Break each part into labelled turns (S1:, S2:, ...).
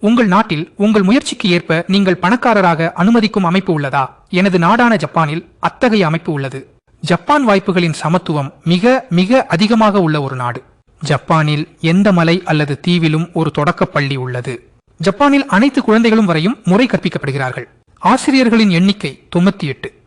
S1: உங்கள் நாட்டில் உங்கள் முயற்சிக்கு ஏற்ப நீங்கள் பணக்காரராக அனுமதிக்கும் அமைப்பு உள்ளதா? எனது நாடான ஜப்பானில் அத்தகைய அமைப்பு உள்ளது. ஜப்பான் வாய்ப்புகளின் சமத்துவம் மிக மிக அதிகமாக உள்ள ஒரு நாடு. ஜப்பானில் எந்த மலை அல்லது தீவிலும் ஒரு தொடக்கப் பள்ளி உள்ளது. ஜப்பானில் அனைத்து குழந்தைகளும் வரையும் முறை கற்பிக்கப்படுகிறார்கள். ஆசிரியர்களின் எண்ணிக்கை தொண்ணூத்தி எட்டு.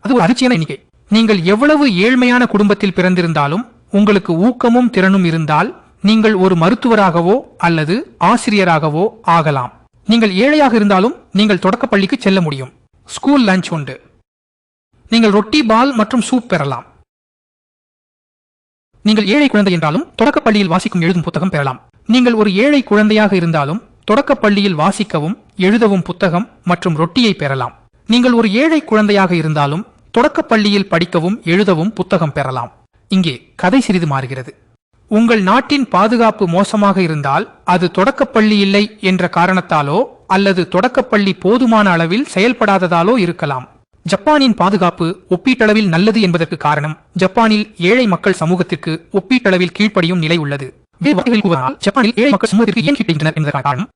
S1: அது ஒரு அதிர்ச்சியான எண்ணிக்கை. நீங்கள் எவ்வளவு ஏழ்மையான குடும்பத்தில் பிறந்திருந்தாலும் உங்களுக்கு ஊக்கமும் திறனும் இருந்தால் நீங்கள் ஒரு மருத்துவராகவோ அல்லது ஆசிரியராகவோ ஆகலாம். நீங்கள் ஏழையாக இருந்தாலும் நீங்கள் தொடக்கப் பள்ளிக்கு செல்ல முடியும். ஸ்கூல் லஞ்ச் உண்டு. நீங்கள் ரொட்டி பால் மற்றும் சூப் பெறலாம். நீங்கள் ஏழை குழந்தை என்றாலும் தொடக்கப் பள்ளியில் வாசிக்கும் எழுதும் புத்தகம் பெறலாம். நீங்கள் ஒரு ஏழை குழந்தையாக இருந்தாலும் தொடக்கப் பள்ளியில் வாசிக்கவும் எழுதவும் புத்தகம் மற்றும் ரொட்டியை பெறலாம். நீங்கள் ஒரு ஏழை குழந்தையாக இருந்தாலும் தொடக்கப் பள்ளியில் படிக்கவும் எழுதவும் புத்தகம் பெறலாம். இங்கே கதை சிறிது மாறுகிறது. உங்கள் நாட்டின் பாதுகாப்பு மோசமாக இருந்தால் அது தொடக்கப்பள்ளி இல்லை என்ற காரணத்தாலோ அல்லது தொடக்கப்பள்ளி போதுமான அளவில் செயல்படாததாலோ இருக்கலாம். ஜப்பானின் பாதுகாப்பு ஒப்பீட்டளவில் நல்லது என்பதற்கு காரணம் ஜப்பானில் ஏழை மக்கள் சமூகத்திற்கு ஒப்பீட்டளவில் கீழ்ப்படியும் நிலை உள்ளது. கூறினால் ஜப்பானில் ஏழை மக்கள் சமூகத்திற்கு ஏன் கீழ்ப்படுகின்றனர் என்பதற்கான காரணம்?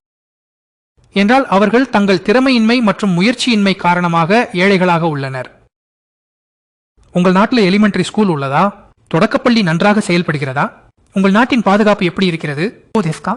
S1: என்றால் அவர்கள் தங்கள் திறமையின்மை மற்றும் முயற்சியின்மை காரணமாக ஏழைகளாக உள்ளனர். உங்கள் நாட்டில் எலிமெண்டரி ஸ்கூல் உள்ளதா? தொடக்கப்பள்ளி நன்றாக செயல்படுகிறதா? உங்கள் நாட்டின் பாதுகாப்பு எப்படி இருக்கிறது? ஓ, தெஸ்கா